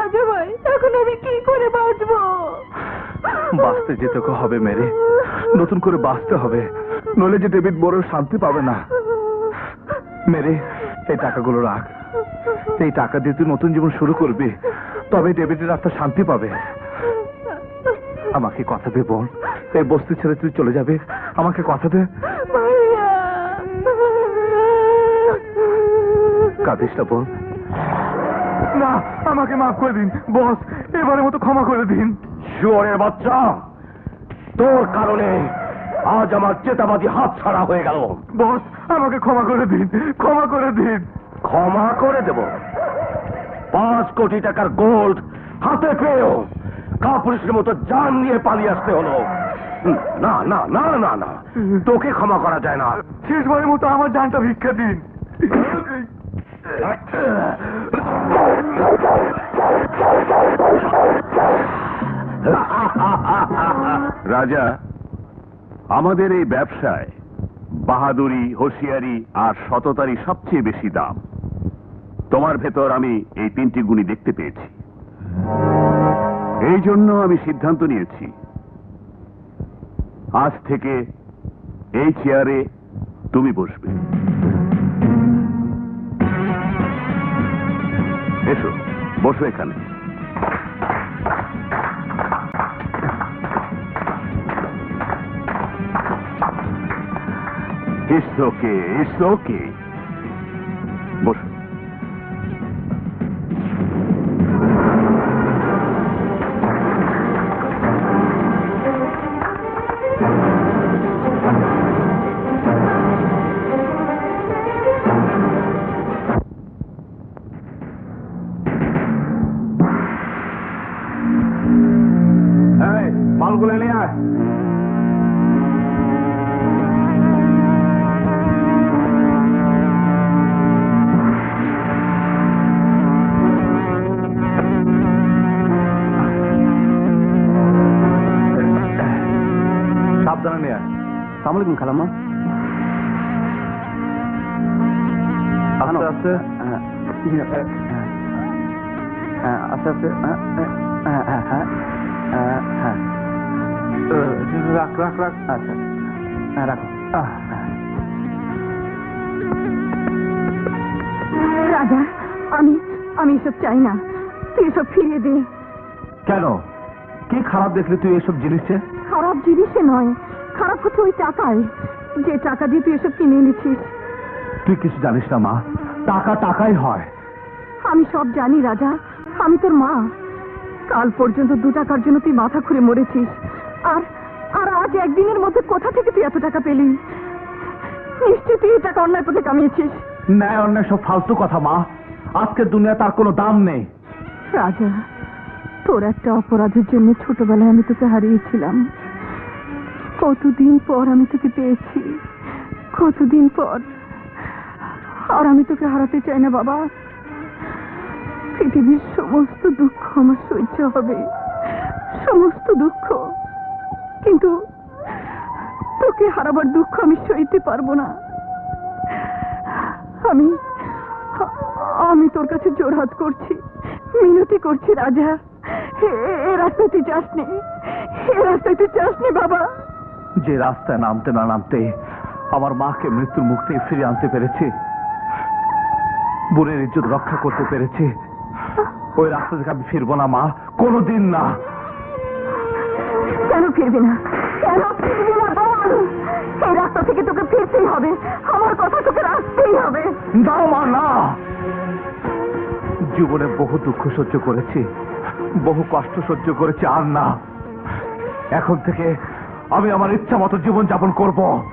রাজা ভাই এখন আমি কি করে বাঁচবো? বাঁচতে যেতে হবে মেরে। নতুন করে বাঁচতে হবে। নলে যে ডেভিড বড় শান্তি পাবে না। মেরে এই টাকাগুলো রাখ। এই টাকা দিয়ে তুই নতুন জীবন শুরু করবি। তবে ডেভিডের আত্মা শান্তি পাবে। আমাকে কথা দে বল এই বস্তি ছেড়ে তুই চলে যাবে। আমাকে কথা দে। কাঁদিস না বল না আমাকে মাফ করে দিন বস এবারের মতো ক্ষমা করে দিন। শুয়োরের বাচ্চা তোর কারণে আজ আমার চেতাবাজি হাত ছাড়া হয়ে গেল। বস আমাকে ক্ষমা করে দিন ক্ষমা করে দিন। ক্ষমা করে দেব। পাঁচ কোটি টাকার গোল্ড হাতে পেয়েও কাপুরুষের মতো জান নিয়ে পালিয়ে আসতে হলো। না না না না না তোকে ক্ষমা করা যায় না। শেষবারের মতো আমার জানটা ভিক্ষা দিন। রাজা, আমাদের এই ব্যবসায় বাহাদুরি, হোশিয়ারি আর সততারই সবচেয়ে বেশি দাম। তোমার ভেতর আমি এই তিনটি গুণই দেখতে পেয়েছি। এই জন্য আমি সিদ্ধান্ত নিয়েছি, আজ থেকে এই চেয়ারে তুমি বসবে। Eso, vos déjame. ¿Eso qué? ¿Eso qué? Vos. बाल को लेने आए தமிழுக்கும் கலமா அசாசு அசாசு রাখ রাখ রাখ। আচ্ছা। হ্যাঁ রাখো। রাজা আমি আমি এসব চাই না। তুই এসব ফিরিয়ে দে। কেন? কি খারাপ দেখলি তুই এসব জিনিসে খারাপ জিনিসে নয়। খারাপ হচ্ছে ওই টাকায় যে টাকা দিয়ে তুই এসব কিনে এনেছিস। তুই কিছু জানিস না মা? টাকা টাকাই হয়। আমি সব জানি রাজা। আমি তোর মা। কাল পর্যন্ত দু টাকার জন্য তুই মাথা খুঁড়ে মরেছিস। আর আর আজ একদিনের মধ্যে কোথা থেকে তুই এত টাকা পেলি? নিশ্চয়ই তুই টাকা অন্যায় পথে কামিয়েছিস। ন্যায় অন্যায় সব ফালতু কথা মা। আজকের দুনিয়া তার কোনো দাম নেই। রাজা তোর একটা অপরাধের জন্য ছোটবেলায় আমি তোকে হারিয়েছিলাম। কতদিন পর আমি তোকে পেয়েছি? কতদিন পর? আর আমি তোকে হারাতে চাই না বাবা। পৃথিবীর সমস্ত দুঃখ আমার সহ্য হবে। সমস্ত দুঃখ। কিন্তু তোকে হারাবার দুঃখ আমি সইতে পারব না। আমি আমি তোর কাছে জোরহাত করছি, মিনতি করছি রাজা। এ- রাস্তায় তুই যাসনি, এ রাস্তায় তুই বাবা। যে রাস্তায় নামতে না নামতে আমার মাকে মৃত্যুর মুখ থেকে ফিরিয়ে আনতে পেরেছি বোনের ইজ্জত রক্ষা করতে পেরেছি, ওই রাস্তা থেকে আমি ফিরবো না মা, কোনোদিন না। ফিরবি না। কেন ফিরবি না বল এই রাস্তা থেকে তোকে ফিরতেই হবে। আমার কথা তোকে রাখতেই হবে। দাও মা, না। জীবনে বহু দুঃখ সহ্য করেছি। বহু কষ্ট সহ্য করেছি, আর না। এখন থেকে আমি আমার ইচ্ছা মতো জীবন যাপন করব।